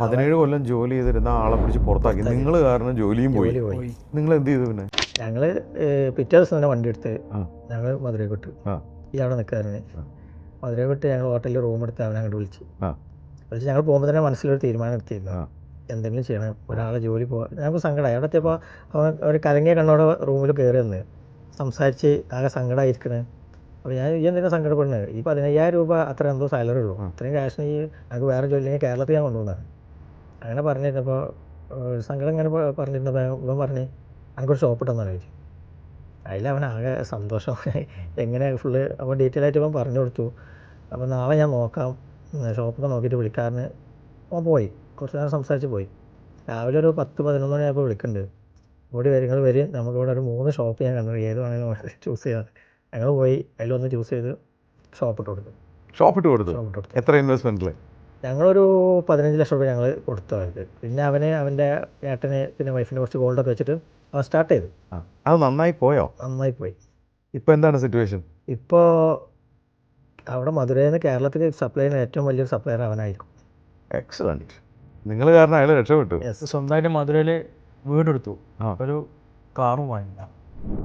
പതിനേഴ് കൊല്ലം ജോലി ചെയ്തിരുന്ന ആളെ പിടിച്ച് പുറത്താക്കി. നിങ്ങൾ കാരണം ജോലിയും പോയി. ജോലി പോയി. നിങ്ങൾ എന്ത് ചെയ്തു പിന്നെ? ഞങ്ങൾ പിറ്റേ ദിവസം തന്നെ വണ്ടി എടുത്ത്. ഞങ്ങൾ മധുരൈക്കോട്ട് ആ. ഇയാളെ നിൽക്കാറുണ്ട് ആ. വിട്ട് ഞങ്ങൾ ഹോട്ടലിൽ റൂം എടുത്ത് അവനെ അങ്ങോട്ട് വിളിച്ചു. വിളിച്ച് ഞങ്ങൾ പോകുമ്പോൾ തന്നെ മനസ്സിലൊരു തീരുമാനം എടുത്തിരുന്നു. എന്തെങ്കിലും ചെയ്യണം. ഒരാളെ ജോലി പോകാൻ ഞങ്ങൾക്ക് സങ്കടമായി അവിടെ എത്തിയപ്പോൾ അവൻ ഒരു കലങ്ങിയ കണ്ണോടെ റൂമിൽ കയറി വന്ന് സംസാരിച്ച് ആകെ സങ്കടമായിരിക്കണേ അപ്പോൾ ഞാൻ ഈ എന്തെങ്കിലും സങ്കടപ്പെടുന്നത്? ഈ പതിനയ്യായിരം രൂപ അത്ര എന്തോ സാലറി ഉള്ളൂ. അത്രയും ക്യാഷ് ഈ ഞങ്ങൾക്ക് വേറെ ജോലി കേരളത്തിൽ ഞാൻ കൊണ്ടുപോകുന്നതാണ് അങ്ങനെ പറഞ്ഞിരുന്നപ്പോൾ സങ്കടം ഇങ്ങനെ പറഞ്ഞിരുന്നപ്പോൾ ഇവൻ പറഞ്ഞ് എനിക്കൊരു ഷോപ്പ് ഇട്ടെന്ന് ചോദിച്ചു അതിൽ അവൻ ആകെ സന്തോഷമായി. എങ്ങനെ ഫുള്ള് അവൻ ഡീറ്റെയിൽ ആയിട്ട് ഇവൻ പറഞ്ഞു കൊടുത്തു. അപ്പോൾ നാളെ ഞാൻ നോക്കാം. ഷോപ്പൊക്കെ നോക്കിയിട്ട് വിളിക്കാറിന് അവൻ പോയി. കുറച്ച് നേരം സംസാരിച്ച് പോയി. രാവിലെ ഒരു പത്ത് പതിനൊന്ന് മണിയായപ്പോൾ വിളിക്കുന്നുണ്ട്. ഓടി വരും നിങ്ങൾ വരും. നമുക്കിവിടെ ഒരു മൂന്ന് ഷോപ്പ് ഞാൻ കണ്ടു. ഏത് വേണമെങ്കിലും ചൂസ് ചെയ്യാം. ഞങ്ങൾ പോയി. അതിലൊന്ന് ചൂസ് ചെയ്ത് ഷോപ്പ് ഇട്ട് കൊടുത്തു. ഷോപ്പ് ഇട്ട് കൊടുത്തു? ഷോപ്പ് ഇട്ട് കൊടുത്തു. എത്ര ഇൻവെസ്റ്റ്മെന്റിൽ ഞങ്ങളൊരു പതിനഞ്ച് ലക്ഷം രൂപ ഞങ്ങൾ കൊടുത്തു അവർക്ക്. പിന്നെ അവന് അവന്റെ ഏട്ടന് പിന്നെ വൈഫിന് കുറച്ച് ഗോൾഡൊക്കെ വെച്ചിട്ട് അവൻ സ്റ്റാർട്ട് ചെയ്തു. അത് നന്നായി പോയോ? നന്നായി പോയി. ഇപ്പോൾ എന്താണ് സിറ്റുവേഷൻ ഇപ്പോൾ അവിടെ മധുരയിൽ നിന്ന് കേരളത്തിൽ സപ്ലൈ ചെയ്യുന്ന ഏറ്റവും വലിയൊരു സപ്ലയർ അവനായിരിക്കും. എക്സലന്റ് നിങ്ങൾ കാരണം അയാൾ രക്ഷപ്പെട്ടു. സ്വന്തമായിട്ട് മധുരയിൽ വീടെടുത്തു. ആ. ഒരു കാറും വാങ്ങി